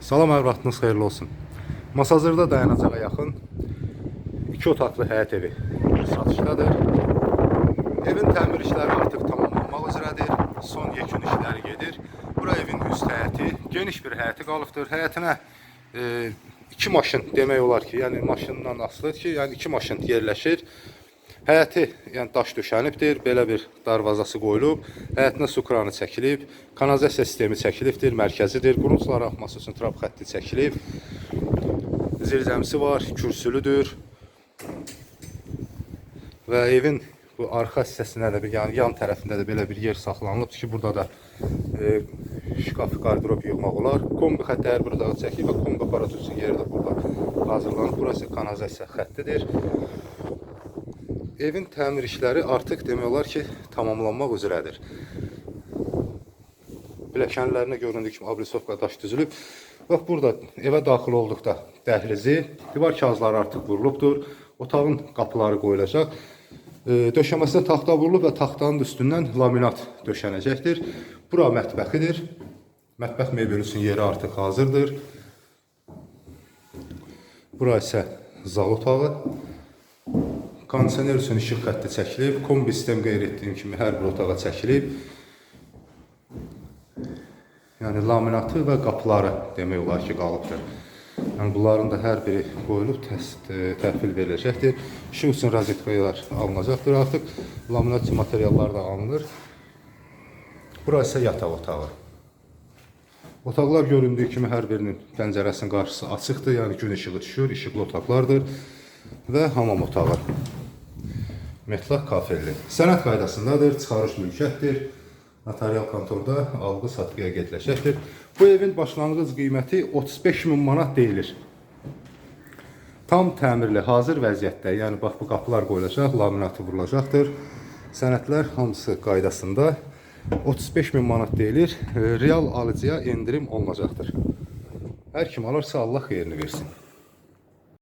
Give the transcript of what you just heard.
Salam hər vaxtınız xeyirli olsun. Masazırda dayanacağa yaxın 2 otaqlı həyət evi satışdadır. Evin təmir işləri artıq tamamlanmaq üzrədir. Son yekun işləri gedir. Bura evin üst həyəti, geniş bir həyəti qalıbdır. Həyətinə e, iki maşın demək olar ki, yəni maşından asılıdır ki, yəni iki maşın yerləşir. Həyəti yəni daş döşənibdir, belə bir darvazası qoyulub, həyətinə su kranı çəkilib, kanalizasiya sistemi çəkilibdir, mərkəzidir, qurunçlar axması üçün trap xətti çəkilib. Zirzəmisi var, kürsülüdür. Və evin bu arxa hissəsində də bir yəni yan tərəfində də belə bir yer saxlanılıb ki, burada da e, şkaf, qardırop yığmaq olar. Kombi xətti hər bir otağa çəkilib və kombi aparatı üçün yeri də burada hazırlanıb. Burası kanalizasiya xəttidir. Evin təmir işləri artıq demək olar ki, tamamlanmaq üzrədir. Biləkənlərinə göründüyü kimi abrisovka daş düzülüb. Bax burada evə daxil olduqda dəhlizi, divar kağızları artıq vurulubdur. Otağın qapıları qoyulacaq. Döşəməsinə taxta vurulub və taxtanın üstündən laminat döşənəcəkdir. Bura mətbəxidir. Mətbəx mebeli üçün yeri artıq hazırdır. Bura isə zal otağı. Kondisioner üçün işıq xətti çəkilib, kombi sistem qeyd etdiyim kimi hər bir otağa çəkilib. Yəni laminatı və qapıları demək olar ki, qalıbdır. Yəni bunların da hər biri qoyulub təhvil veriləcəkdir. İşıq üçün rozetkalar alınacaqdır artıq. Laminat materialları da alınır. Bura isə yataq otağı. Otaqlar göründüyü kimi hər birinin pəncərəsinin qarşısı açıqdır, yəni gün işığı düşür, işıqlı otaqlardır və hamam otağı. Metlaq kafelli. Sənəd qaydasındadır, çıxarış mülkiyyətdir. Notarial kontorda alğı-satqıya gediləcəkdir. Bu evin başlanğıc qiyməti 35 min manat deyilir. Tam təmirli, hazır vəziyyətdə, yəni bax bu qapılar qoyulacaq, laminatı vurulacaqdır. Sənədlər hamısı qaydasında 35 min manat deyilir. Real alıcıya endirim olunacaqdır. Hər kim alırsa Allah xeyrini versin.